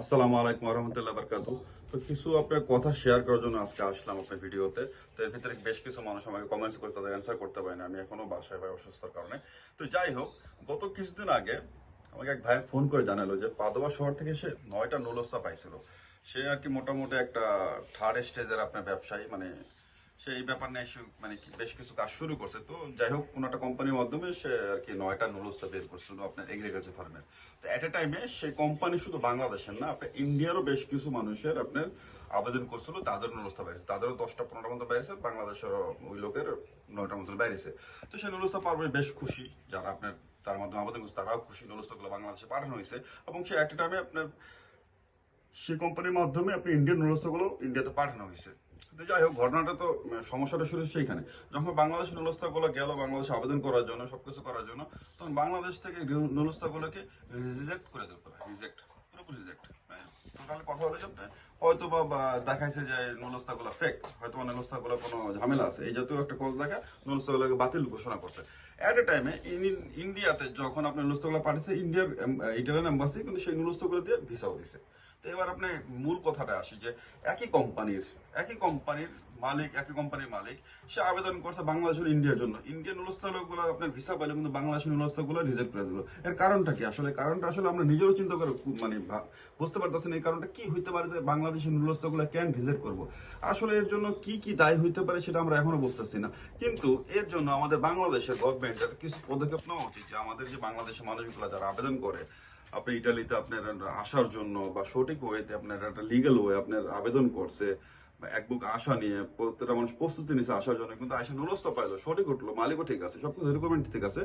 আসসালামু আলাইকুম রহমতুল্লাহ বরকাত তো কিছু আপনার কথা শেয়ার করার জন্য আজকে আসলাম আপনার ভিডিওতে। তো এর ভিতরে বেশ কিছু মানুষ আমাকে কমেন্টস করে তাদের অ্যান্সার করতে পারেনি, আমি এখনও বাসায় ভাই অসুস্থতার কারণে। তো যাই হোক, গত কিছুদিন আগে আমাকে এক ভাই ফোন করে জানালো যে পাদোয়া শহর থেকে সে নয়টা নুলস্তা পাইছিল। সে আর কি মোটামুটি একটা থার্ড স্টেজের আপনার ব্যবসায়ী মানে সে এই ব্যাপার নিয়ে মানে বেশ কিছু কাজ শুরু করছে। তো যাই হোক, কোন একটা কোম্পানির মাধ্যমে সে আর কি নয়টা নুডলসটা বের করছিল আপনার এগ্রিকালচার ফার্মের তো এট এ টাইমে সেই কোম্পানি শুধু বাংলাদেশের না, আপনার ইন্ডিয়ারও বেশ কিছু মানুষের আপনার আবেদন করছিল, তাদের নুডলসটা বাইরেছে তাদেরও দশটা, পনেরোটা মতো বাইরেছে বাংলাদেশের ওই লোকের নয়টা মতো বাইরেছে তো সেই নুডলসটা পারবে বেশ খুশি, যারা আপনার তার মাধ্যমে আবেদন করছে, তারাও খুশি নুডলসগুলো বাংলাদেশে পাঠানো হয়েছে। এবং সে এট এ টাইমে আপনার সেই কোম্পানির মাধ্যমে আপনি ইন্ডিয়ান নুডলসগুলো ইন্ডিয়াতে পাঠানো হয়েছে। যাই হোক, ঘটনাটা তো সমস্যাটা শুরু যখন বাংলাদেশ গেল আবেদন করার জন্য, সবকিছু করার জন্য, তখন বাংলাদেশ থেকে রিজেক্ট করে দেবে রিজেক্ট পুরোপুরি রিজেক্ট নুলস্তাগুলো কোনো ঝামেলা আছে। এই একটা দেখা বাতিল ঘোষণা করছে। ইন্ডিয়াতে যখন আপনি নুলস্তাগুলো পাঠিয়েছে ইন্ডিয়ার ইটালিয়ান এম্বাসি কিন্তু সেই নুলস্তাগুলো দিয়ে ভিসাও দিছে। তো এবার আপনি মূল কথাটা আসি যে একই কোম্পানির একই কোম্পানির মালিক, একই কোম্পানির মালিক, সে আবেদন করছে বাংলাদেশ ইন্ডিয়ার জন্য। ইন্ডিয়ান নুলস্থাগুলো আপনার ভিসা পাইলে কিন্তু বাংলাদেশের নুলস্থাগুলো রিজেক্ট করে দিল। এর কারণটা কি? আসলে কারণটা আসলে আমরা নিজেরও চিন্তা করে মানে বুঝতে পারতেছেন এই কারণটা। কি হইতে পারে যে বাংলাদেশের নুলস্থাগুলো কেন রিজেক্ট করব? আসলে এর জন্য কি কি দায় হইতে পারে সেটা আমরা এখনও বুঝতেছি না। কিন্তু এর জন্য আমাদের বাংলাদেশের গভর্নমেন্টের কিছু পদক্ষেপ নেওয়া উচিত যে আমাদের যে বাংলাদেশের মানুষগুলো যারা আবেদন করে আপনি ইটালিতে আপনার আসার জন্য বা সঠিক ওয়েতে আপনার একটা লিগ্যাল ওয়ে আপনার আবেদন করছে এক বুক নিয়ে প্রত্যেকটা মানুষ প্রস্তুতি নিচ্ছে আসার জন্য, কিন্তু নুরস্ত পাইলো, সঠিক উঠল, মালিকও ঠিক আছে, সবকিছু রিকমেন্ড ঠিক আছে,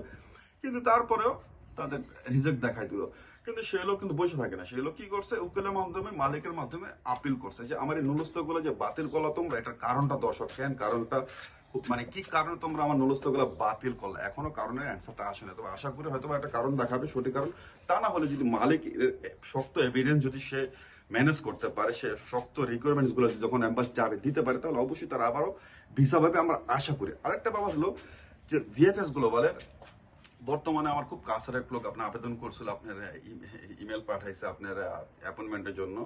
কিন্তু তারপরেও তাদের রিজেক্ট দেখাই দিল। কিন্তু সে লোক কিন্তু বসে থাকে না সেই লোক কি করছে? উকিলের মাধ্যমে, মালিকের মাধ্যমে আপিল করছে যে, আমার এই নুলস্তগুলো যে বাতিল করল তোমরা, এটার কারণটা দর্শক, কেন কারণটা মানে কি কারণে তোমরা আমার নুলস্তগুলো বাতিল করলে? এখনও কারণের অ্যান্সারটা আসে না। তবে আশা করি হয়তো একটা কারণ দেখাবে, সঠিক কারণ। তা না হলে যদি মালিক শক্ত এভিডেন্স যদি সে ম্যানেজ করতে পারে, সে শক্ত রিকোয়ারমেন্টসগুলো যখন অ্যাম্বাস যাবে দিতে পারে, তাহলে অবশ্যই তারা আবারও ভিসা পাবে আমরা আশা করি। আরেকটা ব্যাপার হলো যে ভিএফএস গ্লোবালের বর্তমানে আমার খুব কাছের এক লোক আপনার আবেদন করছিল আপনার ইমেল পাঠাইছে আপনার অ্যাপয়েন্টমেন্টের জন্য।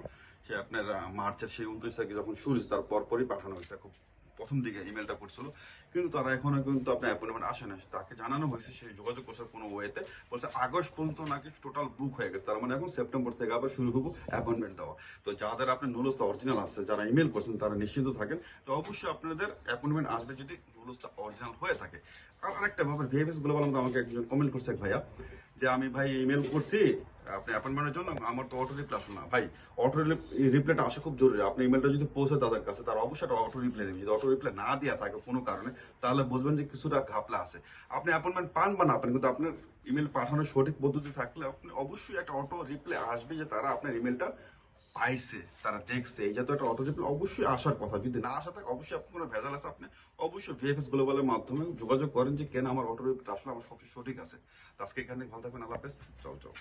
সে আপনার মার্চের সেই উনত্রিশ তারিখে যখন শুরু তার পরপরই পাঠানো হয়েছে। খুব প্রথম দিকে ইমেলটা করছিল। কিন্তু তারা এখনও কিন্তু আপনার অ্যাপয়েন্টমেন্ট আসে না তাকে জানানো হয়েছে সেই যোগাযোগ করছে কোনো ওয়েতে। বলছে, আগস্ট পর্যন্ত নাকি টোটাল বুক হয়ে গেছে। তার মানে এখন সেপ্টেম্বর থেকে আবার শুরু হব অ্যাপয়েন্টমেন্ট দেওয়া। তো যাদের আপনার নুলসটা অরিজিনাল আছে, যারা ইমেল করছেন, তারা নিশ্চিন্ত থাকেন। তো অবশ্যই আপনাদের অ্যাপয়েন্টমেন্ট আসবে যদি নুলসটা অরিজিনাল হয়ে থাকে। আর আরেকটা ব্যাপার ভিএফএসগুলো বললাম আমাকে একজন কমেন্ট করছে ভাইয়া। যে আমি ভাই ইমেল করছি, আপনি অ্যাপয়েন্টমেন্টের জন্য, আমার তো অটো রিপ্লাই আসলো না। ভাই অটো রিপ্লাইটা আসা খুব জরুরি। আপনি ইমেলটা যদি পৌঁছে দাদার কাছে, তার অবশ্যই একটা অটো রিপ্লাই দেবেন যদি অটো রিপ্লাই না দেওয়া থাকে কোনো কারণে, তাহলে বুঝবেন যে কিছুটা ঘাপলা আছে। আপনি অ্যাপয়েন্টমেন্ট পান বা না পান, কিন্তু আপনার ইমেল পাঠানোর সঠিক পদ্ধতি থাকলে আপনি অবশ্যই একটা অটো রিপ্লাই আসবে যে তারা আপনার ইমেলটা পাইছে, তারা দেখছে, এই জাতীয় একটা অটো অবশ্যই আসার কথা। যদি না আসা থাকে, অবশ্যই আপনার কোনো ভেজাল আছে, আপনি অবশ্যই ভিএফএস গ্লোবালের মাধ্যমে যোগাযোগ করেন যে, কেন আমার অটো আসলে আমার সবচেয়ে সঠিক আছে। আজকে এখানে ভালো থাকবেন, আল্লাহ হাফেজ। চল চল।